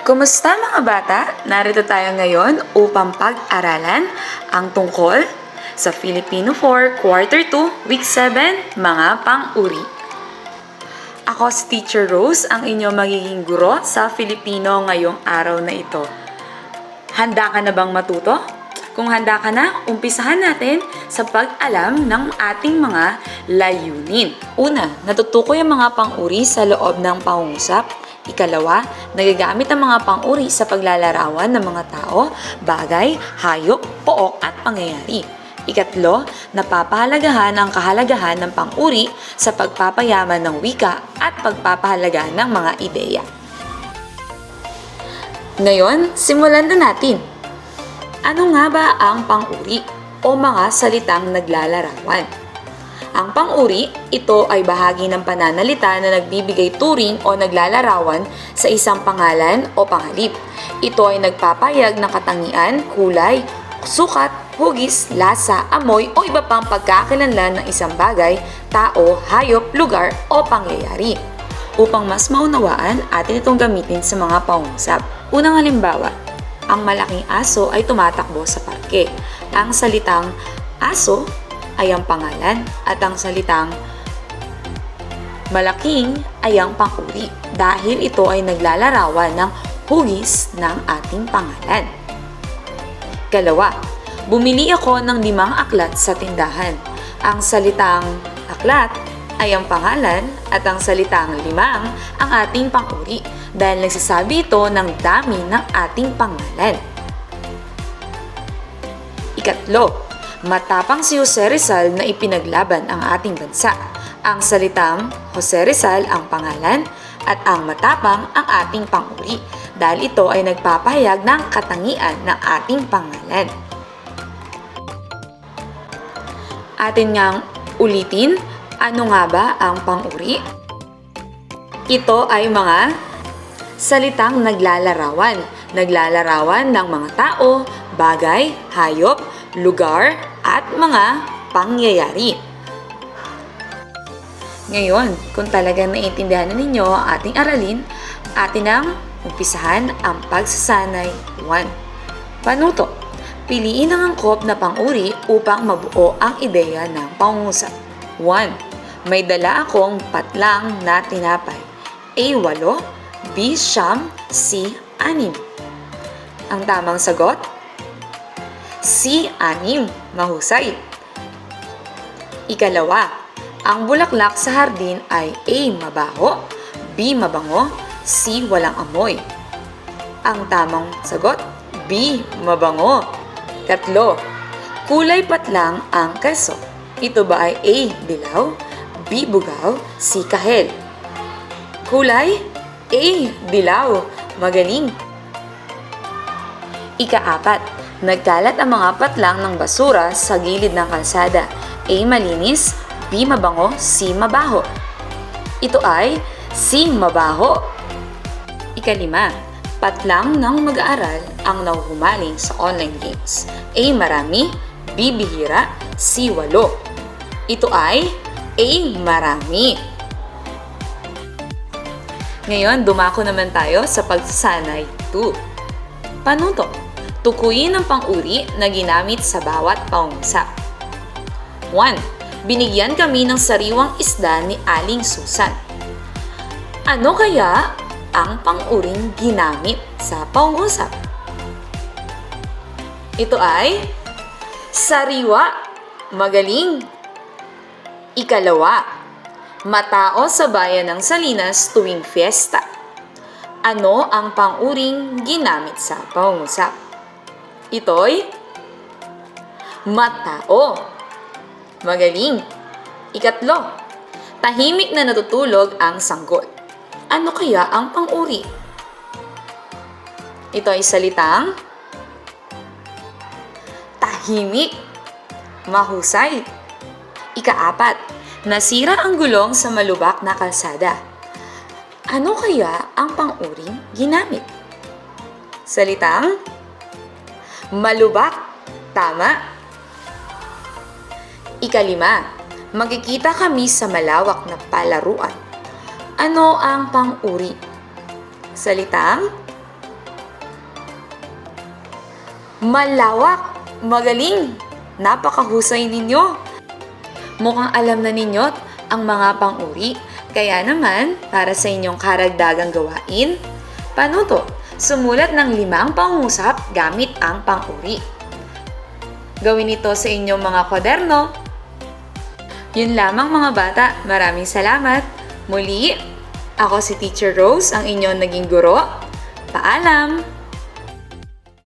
Kumusta mga bata? Narito tayo ngayon upang pag-aralan ang tungkol sa Filipino 4 Quarter 2 Week 7 mga pang-uri. Ako si Teacher Rose, ang inyong magiging guro sa Filipino ngayong araw na ito. Handa ka na bang matuto? Kung handa ka na, umpisahan natin sa pag-alam ng ating mga layunin. Una, natutukoy ang mga pang-uri sa loob ng pangungusap. Ikalawa, nagagamit ang mga pang-uri sa paglalarawan ng mga tao, bagay, hayop, pook at pangyayari. Ikatlo, napapahalagahan ang kahalagahan ng pang-uri sa pagpapayaman ng wika at pagpapahalaga ng mga ideya. Ngayon, simulan na natin. Ano nga ba ang pang-uri o mga salitang naglalarawan? Ang pang-uri, ito ay bahagi ng pananalita na nagbibigay turing o naglalarawan sa isang pangalan o pangalip. Ito ay nagpapayag ng katangian, kulay, sukat, hugis, lasa, amoy o iba pang pagkakalanlan ng isang bagay, tao, hayop, lugar o pangyayari. Upang mas maunawaan, atin itong gamitin sa mga pangungusap. Unang halimbawa, ang malaking aso ay tumatakbo sa parke. Ang salitang aso ay ang pangalan at ang salitang malaking ay ang panguri dahil ito ay naglalarawan ng hugis ng ating pangalan. Kalawa, bumili ako ng limang aklat sa tindahan. Ang salitang aklat ay ang pangalan at ang salitang limang ang ating panguri dahil nagsasabi ito ng dami ng ating pangalan. Ikatlo, matapang si Jose Rizal na ipinaglaban ang ating bansa. Ang salitang Jose Rizal ang pangalan at ang matapang ang ating panguri dahil ito ay nagpapahayag ng katangian ng ating pangalan. Atin ngang ulitin, ano nga ba ang panguri? Ito ay mga salitang naglalarawan. Naglalarawan ng mga tao, bagay, hayop, lugar, at mga pangyayari. Ngayon, kung talagang naiintindihan na ninyo ating aralin, atin ang umpisahan ang pagsasanay 1. Panuto. Piliin ang angkop na panguri upang mabuo ang ideya ng pangungusap. 1. May dala akong patlang na tinapay. A. 8, B. Siyam, C. 6. Ang tamang sagot? C. 6. Mahusay. Ikalawa, ang bulaklak sa hardin ay A. Mabaho, B. Mabango, C. Walang amoy. Ang tamang sagot? B. Mabango. Tatlo, kulay patlang ang keso. Ito ba ay A. Dilaw, B. Bugaw, C. Kahel? Kulay? A. Dilaw. Magaling. Ikaapat, nagkalat ang mga patlang ng basura sa gilid ng kalsada. A. Malinis, B. Mabango, C. Mabaho. Ito ay C. Mabaho. Ikalima, patlang ng mag-aaral ang nahuhumaling sa online games. A. Marami, B. Bihira, C. Walo. Ito ay A. Marami. Ngayon, dumako naman tayo sa pagsasanay 2. Panuto. Tukuyin ang pang-uri na ginamit sa bawat pangungusap. 1. Binigyan kami ng sariwang isda ni Aling Susan. Ano kaya ang pang-uring ginamit sa pangungusap? Ito ay sariwa. Magaling. Ikalawa, matao sa bayan ng Salinas tuwing fiesta. Ano ang pang-uring ginamit sa pangungusap? Ito'y matao. Magaling. Ikatlo, tahimik na natutulog ang sanggol. Ano kaya ang pang-uri? Ito ay salitang tahimik, mahusay. Ikaapat, nasira ang gulong sa malubak na kalsada. Ano kaya ang pang-uring ginamit? Salitang malubak, tama. Ikalima, magkikita kami sa malawak na palaruan. Ano ang pang-uri? Salitang Malawak! Magaling! Napakahusay ninyo! Mukhang alam na ninyo ang mga pang-uri. Kaya naman, para sa inyong karagdagang gawain, panuto, sumulat ng limang pangusap gamit ang pang-uri. Gawin ito sa inyong mga kwaderno. Yun lamang mga bata, maraming salamat. Muli, ako si Teacher Rose, ang inyong naging guro. Paalam!